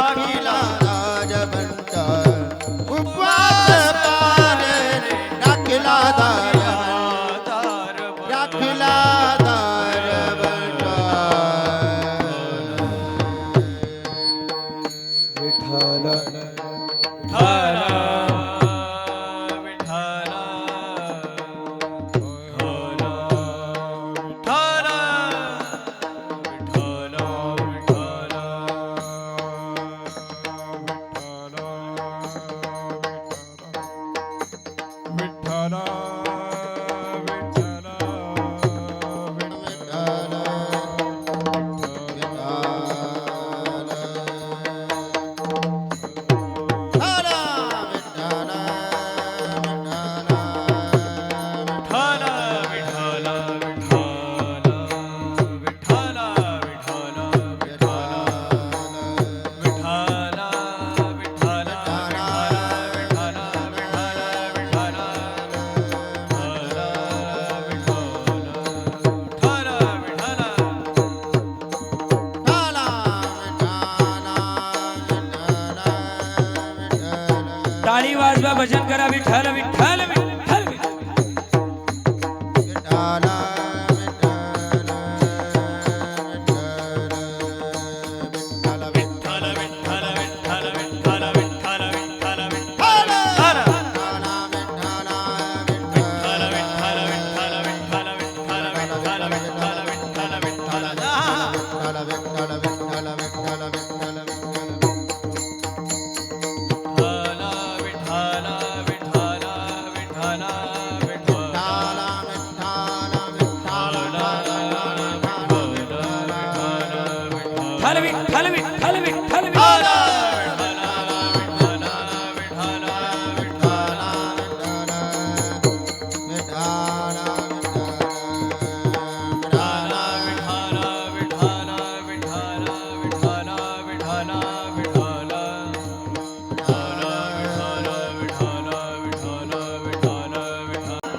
ला Radha. भजन करा विठ्ठल विठ्ठल विठ्ठल.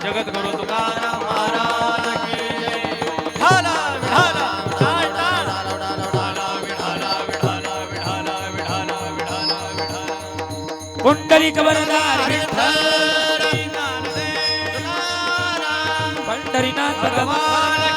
जगद्गुरु तुकाराम महाराज कुंडली कबरदार विठ्ठल पंढरीनाथ भगवान